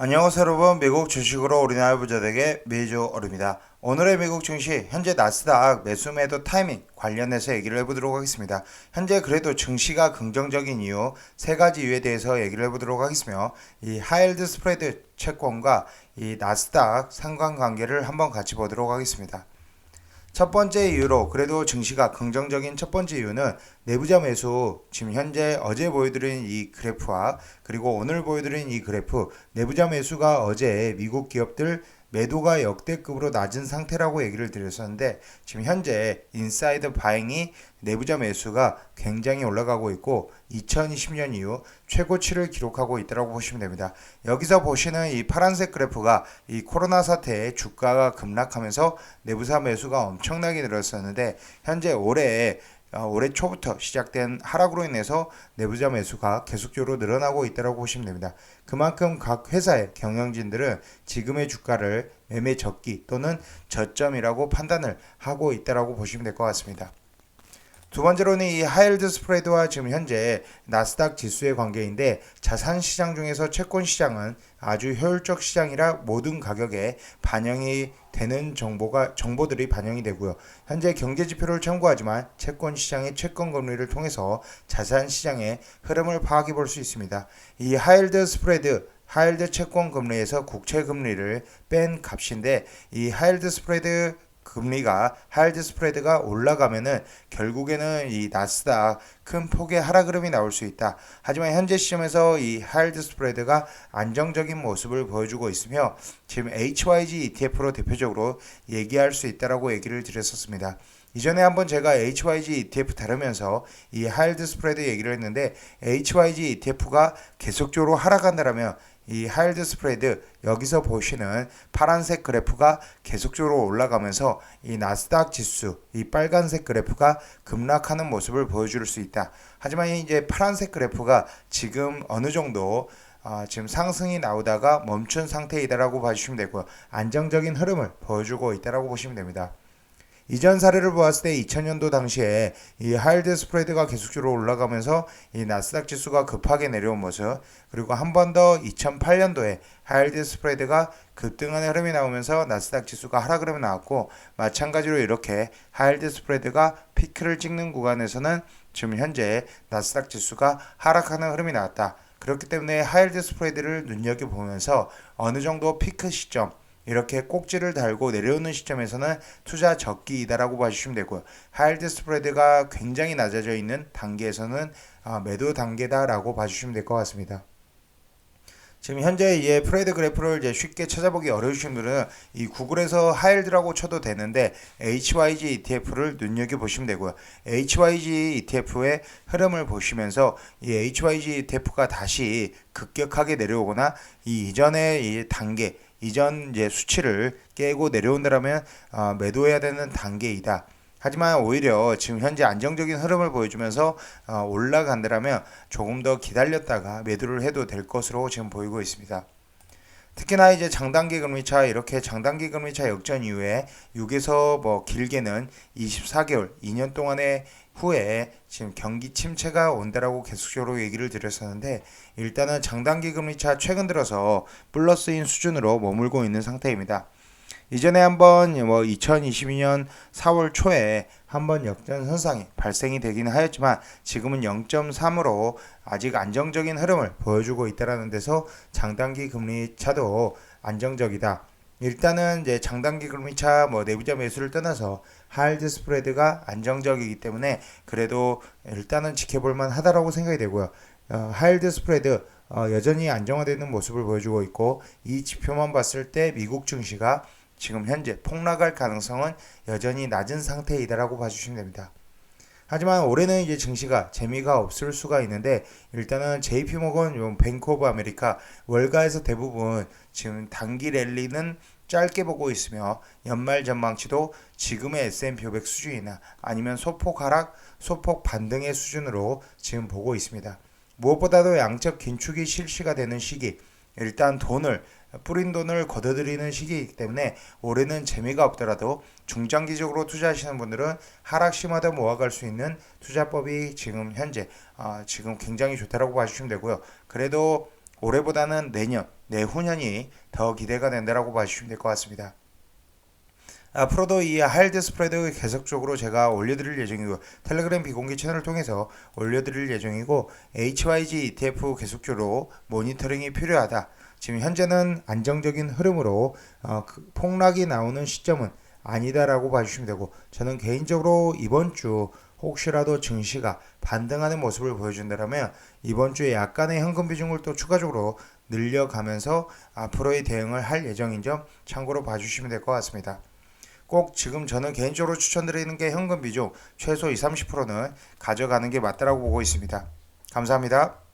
안녕하세요 여러분 미국 주식으로 우리나라 부자되게 매주 어릅니다. 오늘의 미국 증시 현재 나스닥 매수 매도 타이밍 관련해서 얘기를 해보도록 하겠습니다. 현재 그래도 증시가 긍정적인 이유 세 가지 이유에 대해서 얘기를 해보도록 하겠으며 이 하일드 스프레드 채권과 이 나스닥 상관관계를 한번 같이 보도록 하겠습니다. 첫 번째 이유로 그래도 증시가 긍정적인 첫 번째 이유는 내부자 매수. 지금 현재 어제 보여드린 이 그래프와 그리고 오늘 보여드린 이 그래프 내부자 매수가 어제 미국 기업들 매도가 역대급으로 낮은 상태라고 얘기를 드렸었는데 지금 현재 인사이드 바잉이 내부자 매수가 굉장히 올라가고 있고 2020년 이후 최고치를 기록하고 있다고 보시면 됩니다. 여기서 보시는 이 파란색 그래프가 이 코로나 사태에 주가가 급락하면서 내부사 매수가 엄청나게 늘었었는데 현재 올해 어, 올해 초부터 시작된 하락으로 인해서 내부자 매수가 계속적으로 늘어나고 있다고 보시면 됩니다. 그만큼 각 회사의 경영진들은 지금의 주가를 매매 적기 또는 저점이라고 판단을 하고 있다고 보시면 될 것 같습니다. 두 번째로는 이 하일드 스프레드와 지금 현재 나스닥 지수의 관계인데 자산 시장 중에서 채권 시장은 아주 효율적 시장이라 모든 가격에 반영이 되는 정보가 정보들이 반영이 되고요. 현재 경제 지표를 참고하지만 채권 시장의 채권 금리를 통해서 자산 시장의 흐름을 파악해 볼 수 있습니다. 이 하일드 스프레드 하일드 채권 금리에서 국채 금리를 뺀 값인데 이 하일드 스프레드 금리가 하일드 스프레드가 올라가면은 결국에는 이 나스닥 큰 폭의 하락 흐름이 나올 수 있다. 하지만 현재 시점에서 이 하일드 스프레드가 안정적인 모습을 보여주고 있으며 지금 HYG ETF로 대표적으로 얘기할 수 있다라고 얘기를 드렸었습니다. 이전에 한번 제가 HYG ETF 다루면서 이 하일드 스프레드 얘기를 했는데 HYG ETF가 계속적으로 하락한다라면 이 하일드 스프레드 여기서 보시는 파란색 그래프가 계속적으로 올라가면서 이 나스닥 지수 이 빨간색 그래프가 급락하는 모습을 보여줄 수 있다. 하지만 이제 파란색 그래프가 지금 어느 정도 아, 지금 상승이 나오다가 멈춘 상태이다라고 봐주시면 되고요. 안정적인 흐름을 보여주고 있다라고 보시면 됩니다. 이전 사례를 보았을 때 2000년도 당시에 이 하일드 스프레드가 계속적으로 올라가면서 이 나스닥 지수가 급하게 내려온 모습 그리고 한 번 더 2008년도에 하일드 스프레드가 급등하는 흐름이 나오면서 나스닥 지수가 하락 흐름이 나왔고 마찬가지로 이렇게 하일드 스프레드가 피크를 찍는 구간에서는 지금 현재 나스닥 지수가 하락하는 흐름이 나왔다. 그렇기 때문에 하일드 스프레드를 눈여겨보면서 어느 정도 피크 시점 이렇게 꼭지를 달고 내려오는 시점에서는 투자 적기이다라고 봐주시면 되고요. 하일드 스프레드가 굉장히 낮아져 있는 단계에서는 아, 매도 단계다라고 봐주시면 될 것 같습니다. 지금 현재 이 프레드 그래프를 이제 쉽게 찾아보기 어려우신 분은 이 구글에서 하일드라고 쳐도 되는데 HYG ETF를 눈여겨 보시면 되고요. HYG ETF의 흐름을 보시면서 이 HYG ETF가 다시 급격하게 내려오거나 이 이전의 이 단계 이전 이제 수치를 깨고 내려온다라면 어, 매도해야 되는 단계이다. 하지만 오히려 지금 현재 안정적인 흐름을 보여주면서 어, 올라간다라면 조금 더 기다렸다가 매도를 해도 될 것으로 지금 보이고 있습니다. 특히나 이제 장단기 금리차 이렇게 장단기 금리차 역전 이후에 6에서 뭐 길게는 24개월, 2년 동안의 후에 지금 경기 침체가 온다라고 계속적으로 얘기를 드렸었는데 일단은 장단기 금리차 최근 들어서 플러스인 수준으로 머물고 있는 상태입니다. 이전에 한번 뭐 2022년 4월 초에 한번 역전 현상이 발생이 되기는 하였지만 지금은 0.3으로 아직 안정적인 흐름을 보여주고 있다라는 데서 장단기 금리 차도 안정적이다. 일단은 이제 장단기 금리차 뭐 내부자 매수를 떠나서 하일드 스프레드가 안정적이기 때문에 그래도 일단은 지켜볼 만 하다라고 생각이 되고요. 어, 하일드 스프레드 어, 여전히 안정화되는 모습을 보여주고 있고 이 지표만 봤을 때 미국 증시가 지금 현재 폭락할 가능성은 여전히 낮은 상태이다라고 봐주시면 됩니다. 하지만 올해는 이제 증시가 재미가 없을 수가 있는데 일단은 JP모건, 뱅크 오브 아메리카 월가에서 대부분 지금 단기 랠리는 짧게 보고 있으며 연말 전망치도 지금의 S&P 500 수준이나 아니면 소폭 하락, 소폭 반등의 수준으로 지금 보고 있습니다. 무엇보다도 양적 긴축이 실시가 되는 시기, 일단 돈을 뿌린 돈을 걷어들이는 시기이기 때문에 올해는 재미가 없더라도 중장기적으로 투자하시는 분들은 하락 심하다 모아갈 수 있는 투자법이 지금 현재 어, 지금 굉장히 좋다라고 봐주시면 되고요. 그래도 올해보다는 내년 내후년이 더 기대가 된다라고 봐주시면 될 것 같습니다. 앞으로도 이 하일드 스프레드 계속적으로 제가 올려드릴 예정이고 텔레그램 비공개 채널을 통해서 올려드릴 예정이고 HYG ETF 계속적으로 모니터링이 필요하다. 지금 현재는 안정적인 흐름으로 어, 그 폭락이 나오는 시점은 아니다라고 봐주시면 되고 저는 개인적으로 이번 주 혹시라도 증시가 반등하는 모습을 보여준다면 이번 주에 약간의 현금 비중을 또 추가적으로 늘려가면서 앞으로의 대응을 할 예정인 점 참고로 봐주시면 될 것 같습니다. 꼭 지금 저는 개인적으로 추천드리는 게 현금 비중 최소 20, 30%는 가져가는 게 맞다라고 보고 있습니다. 감사합니다.